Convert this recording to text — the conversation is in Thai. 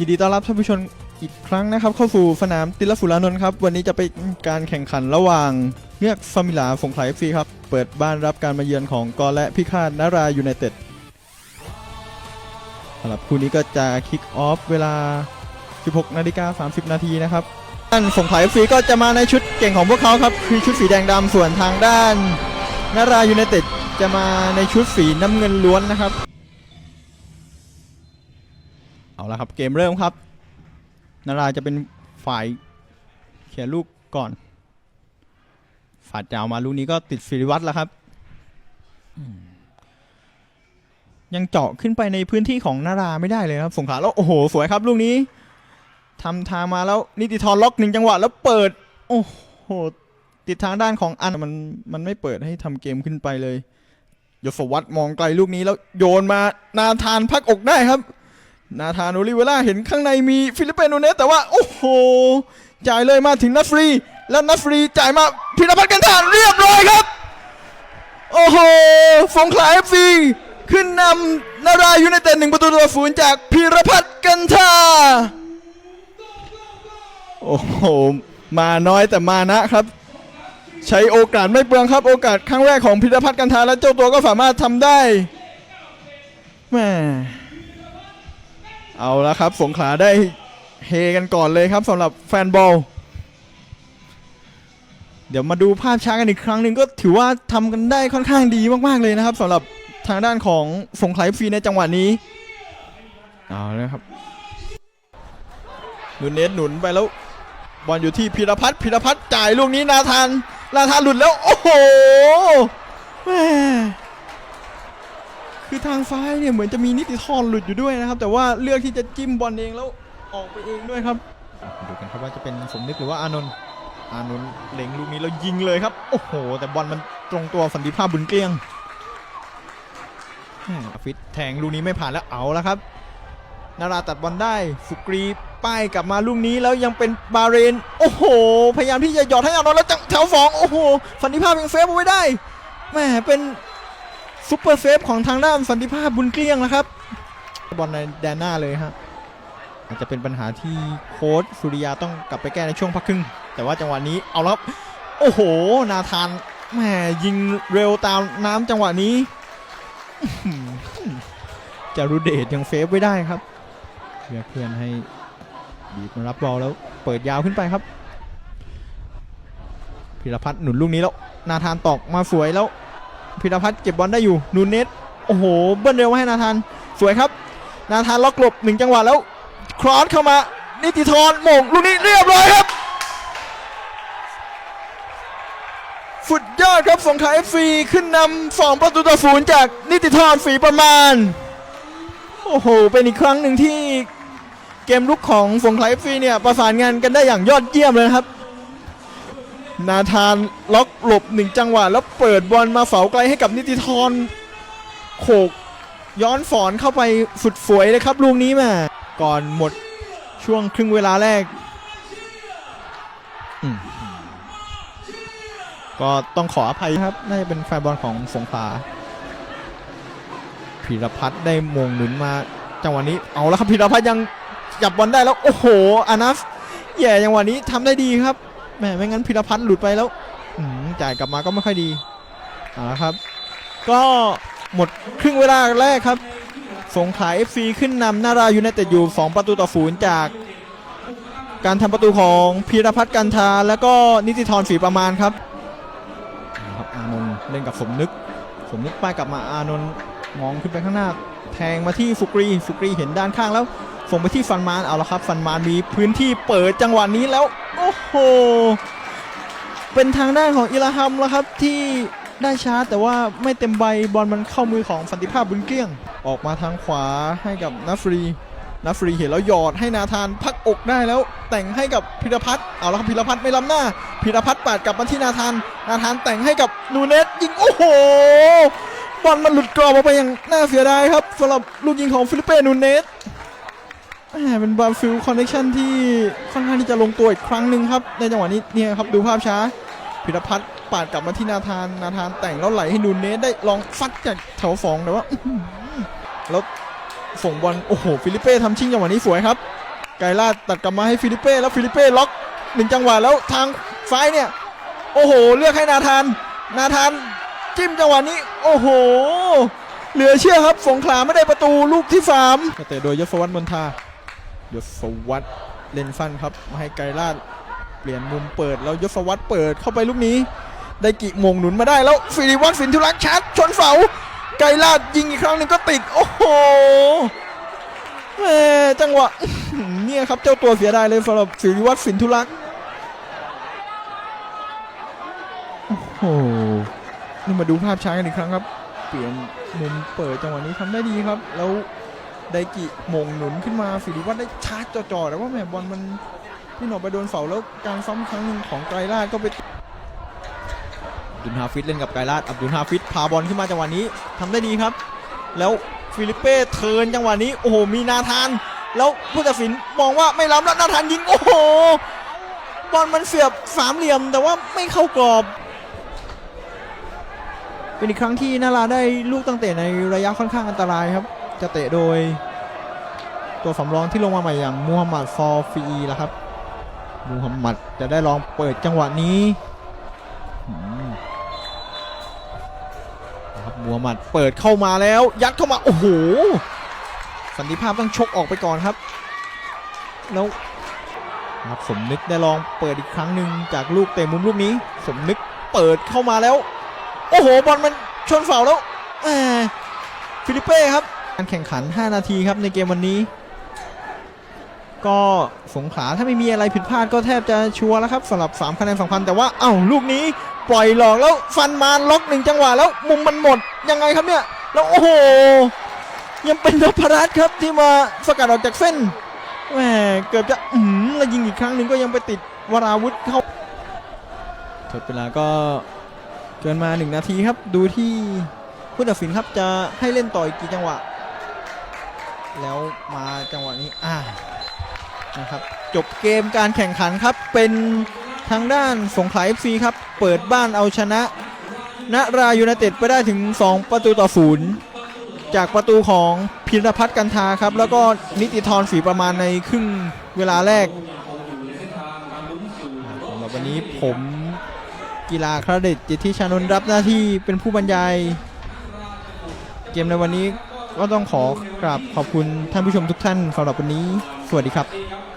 ยินดีต้อนรับท่านผู้ชมอีกครั้งนะครับ เข้าสู่สนามติลฟุลานนท์ครับ วันนี้จะเป็นการแข่งขันระหว่างเงือกฟามิลาสงขลาเอฟซีครับ เปิดบ้านรับการมาเยือนของกอและพิฆาตนารายูไนเต็ดสำหรับคู่นี้ก็จะคิกออฟเวลา 16นาฬิกา30 นาทีนะครับด้านสงขลาเอฟซีก็จะมาในชุดเก่งของพวกเขาครับคือชุดสีแดงดำส่วนทางด้านนารายูไนเต็ดจะมาในชุดสีน้ำเงินล้วนนะครับ เอาละครับเกมเริ่มครับ นาราจะเป็นฝ่ายเขียนลูกก่อนฝาดยาวมาลูกนี้ก็ติดฟิริวัตรแล้วครับ ยังเจาะขึ้นไปในพื้นที่ของนาราไม่ได้เลยครับ สงขลาแล้วโอ้โห สวยครับลูกนี้ทำทางมาแล้วนิติธรล็อกหนึ่งจังหวะแล้วเปิด โอ้โห ติดทางด้านของอันมันมันไม่เปิดให้ทำเกมขึ้นไปเลยยศวัตรมองไกลลูกนี้แล้วโยนมานาธานพักอกได้ครับ นาธานโอลิเวล่าเห็นข้างในมีฟิลิปเปนโนเนสแต่ว่า โอ้โห จ่ายเลยมาถึงนัฟฟรี แล้วนัฟฟรีจ่ายมาพิรพัฒน์กันทานเรียบร้อยครับ โอ้โหสงขลาเอฟซีขึ้นนำนารายูไนเต็ดหนึ่งประตูต่อศูนย์จากพิรพัฒน์กันทาโอ้โห มาน้อยแต่มานะครับ ใช้โอกาสไม่เปลืองครับ โอกาสครั้งแรกของพิรพัฒน์กันทาและเจ้าตัวก็สามารถทำได้แม่ เอาละครับ สงขลาได้เฮกันก่อนเลยครับสำหรับแฟนบอล เดี๋ยวมาดูภาพช้ากันอีกครั้งหนึ่งก็ถือว่าทำกันได้ค่อนข้างดีมากๆเลยนะครับสำหรับทางด้านของสงขลาฟรีในจังหวะนี้เอาลยครับนูเนสหนุนไปแล้วบอลอยู่ที่พิรพัฒน์พิรพัฒน์จ่ายลูกนี้นาธานนาธานหลุดแล้ว โอ้โหแม่ คือทางซ้ายเนี่ยเหมือนจะมีนิติธรหลุดอยู่ด้วยนะครับ แต่ว่าเลือกที่จะจิ้มบอลเองแล้วออกไปเองด้วยครับดูกันครับว่าจะเป็นสมนึกหรือว่าอานนท์อานนท์เล็งลูกนี้แล้วยิงเลยครับโอ้โห แต่บอลมันตรงตัวสันติภาพบุญเกลี้ยงฟิตแทงลูกนี้ไม่ผ่านแล้วเอาแล้วครับนาราตัดบอลได้ฟุกรีป้ายกลับมาลูกนี้แล้วยังเป็นบาเรน โอ้โห พยายามที่จะหยอดให้อานนท์แล้วจังแถวสองโอ้โหสันติภาพยังเซฟเอาไว้ได้แม่เป็น ซุปเปอร์เซฟของทางด้านสันติภาพบุญเกลี้ยงนะครับ บอลในแดนหน้าเลยครับอาจจะเป็นปัญหาที่โค้ชสุริยาต้องกลับไปแก้ในช่วงพักครึ่ง แต่ว่าจังหวะนี้เอาแล้วครับโอ้โห นาธานแหมยิงเร็วตามน้ำจังหวะนี้จารุเดชยังเซฟไว้ได้ครับเพื่อเพื่อนให้บีบมารับบอลแล้วเปิดยาวขึ้นไปครับพิรพัฒน์หนุนลูกนี้แล้ว นาธานตอกมาสวยแล้ว พิรพัฒน์เก็บบอลได้อยู่นูเนสโอ้โหเบิ้ลเร็วมาให้นาธานสวยครับนาธานล็อกหลบหนึ่งจังหวะแล้วครอสเข้ามานิติธรมงลูกนี้เรียบร้อยครับสุดยอดครับสงขลาเอฟซีขึ้นนำสองประตูต่อศูนย์จากนิติธรฝีประมาณ โอ้โห เป็นอีกครั้งหนึ่งที่เกมลุกของสงขลาเอฟซีเนี่ยประสานงานกันได้อย่างยอดเยี่ยมเลยครับ นาธานล็อกหลบหนึ่งจังหวะ แล้วเปิดบอลมาเสาไกลให้กับนิติธรโขกย้อนฝอนเข้าไปสุดสวยเลยครับลูกนี้แม่ก่อนหมดช่วงครึ่งเวลาแรก ก็ต้องขออภัยครับ น่าจะเป็นแฟนบอลของสงขลาพีรพัฒน์ได้มงหนุนมาจังหวะนี้เอาแล้วครับพีรพัฒน์ยังจับบอลได้แล้ว โอ้โหอานัฟแย่จังหวะนี้ทำได้ดีครับ แหมไม่งั้นพีรพัฒน์หลุดไปแล้วจ่ายกลับมาก็ไม่ค่อยดีเอาละครับ ก็หมดครึ่งเวลาแรกครับ สงขลา FC ขึ้นนำนารายูไนเต็ดอยู่ 2 ประตูต่อศูนย์จาก การทำประตูของพีรพัฒน์กันทา แล้วก็นิติธรฝีประมาณครับครับอานนท์เล่นกับสมนึก สมนึกป้ายกลับมาอานนท์มองขึ้นไปข้างหน้า แทงมาที่ฟุกรี ฟุกรีเห็นด้านข้างแล้ว ส่งไปที่ฟันมานเอาละครับ ฟันมานมีพื้นที่เปิดจังหวะนี้แล้ว โอ้โห เป็นทางด้านของอิลาฮัมแล้วครับที่ได้ชาร์จแต่ว่าไม่เต็มใบบอลมันเข้ามือของสันติภาพบุญเกลี้ยง ออกมาทางขวาให้กับนัฟรีนัฟรีเห็นแล้วหยอดให้นาธานพักอกได้แล้ว แต่งให้กับพิรพัฒน์เอาละครับพิรพัฒน์ไม่ล้ำหน้าพิรพัฒน์ปาดกลับมาที่นาธาน นาธานแต่งให้กับนูเนสยิงโอ้โหบอลมันหลุดกรอบออกไปอย่างน่าเสียดายครับสำหรับลูกยิงของฟิลิปเป้นูเนส เป็นบอลฟิลคอนเนคชั่นที่ค่อนข้างที่จะลงตัวอีกครั้งหนึ่งครับ ในจังหวะนี้เนี่ยครับดูภาพช้า พิรพัฒน์ปาดกลับมาที่นาธาน นาธานแต่งแล้วไหลให้นูเนสได้ลองฟัดจากแถวสองแต่ว่าแล้วส่งบอลโอ้โหฟิลิปเป้ทำชิงจังหวะนี้สวยครับ ไกลลาตัดกลับมาให้ฟิลิเป้แล้วฟิลิเป้ล็อกหนึ่งจังหวะแล้วทางซ้ายเนี่ย โอ้โห เลือกให้นาธาน นาธานจิ้มจังหวะนี้ โอ้โห เหลือเชื่อครับสงขลาไม่ได้ประตูลูกที่สามเตะโดยยศวัตรมนทา ยศวัตรเล่นสั้นครับมาให้ไกรลาดเปลี่ยนมุมเปิดแล้วยศวัตรเปิดเข้าไปลูกนี้ ได้กิมงหนุนมาได้แล้วฟิริวัตรฟินทุรักษ์ชัดชนเสาไกรลาดยิงอีกครั้งหนึ่งก็ติด โอ้โหแหม่จังหวะเนี่ยครับเจ้าตัวเสียดายเลยสำหรับฟิริวัตรฟินทุรักษ์โอ้โหนี่มาดูภาพช้ากันอีกครั้งครับ เปลี่ยนมุมเปิดจังหวะนี้ทำได้ดีครับ แล้ว ไดกิมงหนุนขึ้นมาฟิริวัตรได้ชาร์จจ่อๆแต่ว่าแหมบอลมันพี่หนอไปโดนเสาแล้วการซ้ำครั้งหนึ่งของไกรลาดก็ไปดุลฮาฟิดเล่นกับไกรลาดอับดุลฮาฟิดพาบอลขึ้นมาจังหวะนี้ทำได้ดีครับ แล้วฟิลิปเป้เทินจังหวะนี้โอ้โหมีนาธาน แล้วผู้ตัดสินมองว่าไม่ล้ำแล้วนาธานยิงโอ้โหบอลมันเสียบสามเหลี่ยม แต่ว่าไม่เข้ากรอบ เป็นอีกครั้งที่นาราได้ลูกตั้งแต่ในระยะค่อนข้างอันตรายครับ จะเตะโดย ตัวสำรองที่ลงมาใหม่อย่างมูฮัมหมัดซอฟีล้วครับมูฮัมหมัดจะได้ลองเปิดจังหวะนี้นะครับมูฮัมหมัดเปิดเข้ามาแล้ว ยัดเข้ามา โอ้โห สันติภาพต้องชกออกไปก่อนครับ แล้วนะครับสมนึกได้ลองเปิดอีกครั้งหนึ่งจากลูกเตะมุมลูกนี้ สมนึกเปิดเข้ามาแล้ว โอ้โหบอลมันชนเสาแล้วแหมฟิลิปเป้ครับ การแข่งขัน 5 นาทีครับในเกมวันนี้ ก็สงขลาถ้าไม่มีอะไรผิดพลาดก็แทบจะชัวร์แล้วครับสำหรับ 3 คะแนนสำคัญแต่ว่าเอ้าลูกนี้ปล่อยหลอกแล้วฟันมาล็อกหนึ่งจังหวะแล้วมุมมันหมดยังไงครับเนี่ย แล้วโอ้โห ยังเป็นนพรัตน์ครับที่มาสกัดออกจากเส้นแหมเกือบจะอืมแล้วยิงอีกครั้งหนึ่งก็ยังไปติดวราวุธเข้าทดเวลาก็เกินมา 1 นาทีครับ ดูที่ผู้ตัดสินครับจะให้เล่นต่ออีกกี่จังหวะ แล้วมาจังหวะนี้อ่านะครับจบเกมการแข่งขันครับเป็นทางด้านสงขลา FC ครับ เปิดบ้านเอาชนะนรายูนเต็ดไปได้ถึง 2 ประตูต่อศูนย์จากประตูของพิรพัฒน์กันทาครับ แล้วก็นิติธรฝีประมาณในครึ่งเวลาแรกสำหรับวันนี้ผมกีฬาคระเดชจิตที่ชานนท์รับหน้าที่เป็นผู้บรรยาย เกมในวันนี้ ก็ต้องขอกราบขอบคุณท่านผู้ชมทุกท่านสำหรับวันนี้ สวัสดีครับ